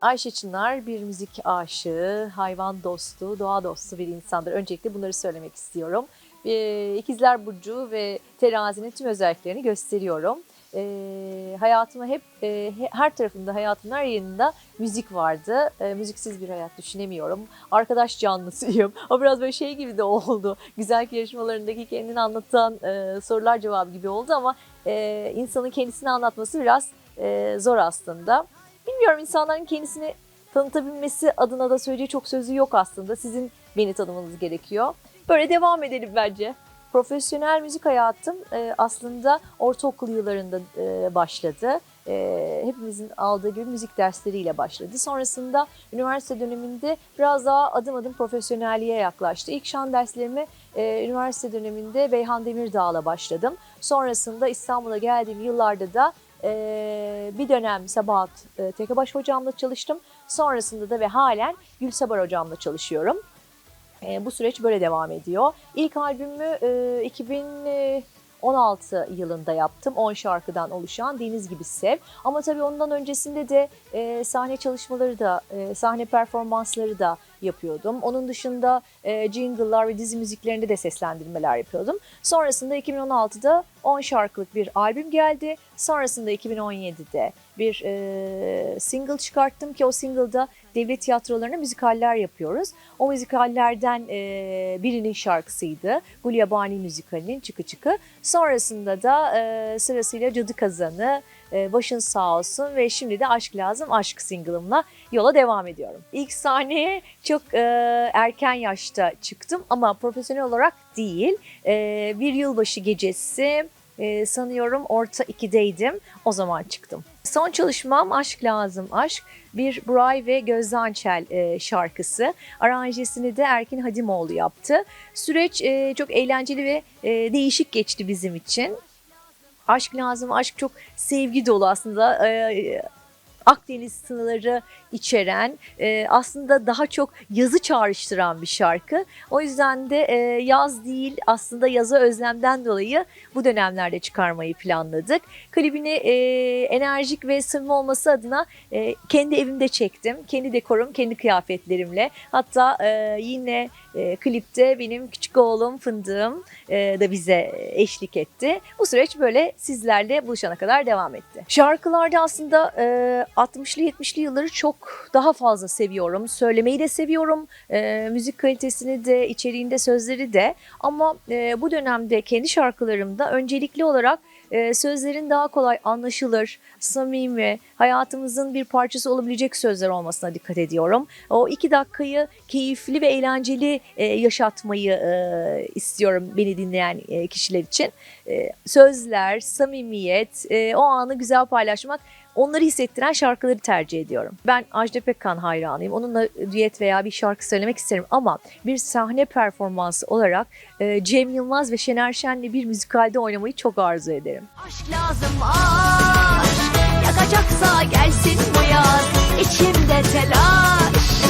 Ayşe Çınar bir müzik aşığı, hayvan dostu, doğa dostu bir insandır. Öncelikle bunları söylemek istiyorum. Ee, İkizler Burcu ve terazinin tüm özelliklerini gösteriyorum. Ee, hayatıma hep, e, he- her tarafında, hayatımın her yerinde müzik vardı. Ee, müziksiz bir hayat düşünemiyorum. Arkadaş canlısıyım. O biraz böyle şey gibi de oldu. Güzel yarışmalarındaki kendini anlatan e, sorular cevabı gibi oldu ama e, insanın kendisini anlatması biraz e, zor aslında. Bilmiyorum insanların kendisini tanıtabilmesi adına da söyleyeceği çok sözü yok aslında. Sizin beni tanımanız gerekiyor. Böyle devam edelim bence. Profesyonel müzik hayatım e, aslında ortaokul yıllarında e, başladı. E, hepimizin aldığı gibi müzik dersleriyle başladı. Sonrasında üniversite döneminde biraz daha adım adım profesyonelliğe yaklaştı. İlk şan derslerimi üniversite döneminde Beyhan Demirdağ'la başladım. Sonrasında İstanbul'a geldiğim yıllarda da ee, bir dönem Sabahat e, Tekebaş hocamla çalıştım. Sonrasında da ve halen Gülsabar hocamla çalışıyorum. Ee, bu süreç böyle devam ediyor. İlk albümümü e, 2016 yılında yaptım. 10 şarkıdan oluşan Deniz Gibi Sev. Ama tabii ondan öncesinde de e, sahne çalışmaları da, e, sahne performansları da yapıyordum. Onun dışında e, jingle'lar ve dizi müziklerinde de seslendirmeler yapıyordum. Sonrasında 2016'da 10 şarkılık bir albüm geldi. Sonrasında 2017'de bir e, single çıkarttım ki o single'da devlet tiyatrolarına müzikaller yapıyoruz. O müzikallerden e, birinin şarkısıydı. Gulyabani müzikalinin Çıkı Çıkı. Sonrasında da e, sırasıyla Cadı Kazanı, e, Başın Sağ Olsun ve şimdi de Aşk Lazım Aşk single'ımla yola devam ediyorum. İlk sahneye çok e, erken yaşta çıktım ama profesyonel olarak değil. E, bir yılbaşı gecesi e, sanıyorum orta 2'deydim. O zaman çıktım. Son çalışmam Aşk Lazım Aşk. Bir Buray ve Gözde Ançel e, şarkısı. Aranjesini de Erkin Hadimoğlu yaptı. Süreç e, çok eğlenceli ve e, değişik geçti bizim için. Aşk lazım, aşk çok sevgi dolu aslında. Ee, Akdeniz sınırları içeren, e, aslında daha çok yazı çağrıştıran bir şarkı. O yüzden de e, yaz değil, aslında yaza özlemden dolayı bu dönemlerde çıkarmayı planladık. Klibini e, enerjik ve samimi olması adına e, kendi evimde çektim. Kendi dekorum, kendi kıyafetlerimle. Hatta e, yine e, klipte benim küçük oğlum Fındığım e, da bize eşlik etti. Bu süreç böyle sizlerle buluşana kadar devam etti. Şarkılarda aslında e, 60'lı 70'li yılları çok daha fazla seviyorum. Söylemeyi de seviyorum. E, müzik kalitesini de, içeriğinde sözleri de. Ama e, bu dönemde kendi şarkılarımda öncelikli olarak e, sözlerin daha kolay anlaşılır, samimi, hayatımızın bir parçası olabilecek sözler olmasına dikkat ediyorum. O iki dakikayı keyifli ve eğlenceli e, yaşatmayı e, istiyorum beni dinleyen e, kişiler için. E, sözler, samimiyet, e, o anı güzel paylaşmak onları hissettiren şarkıları tercih ediyorum. Ben Ajda Pekkan hayranıyım. Onunla düet veya bir şarkı söylemek isterim ama bir sahne performansı olarak e, Cem Yılmaz ve Şener Şen'le bir müzikalde oynamayı çok arzu ederim. Aşk lazım aşk Yakacaksa gelsin bu yaz İçimde telaş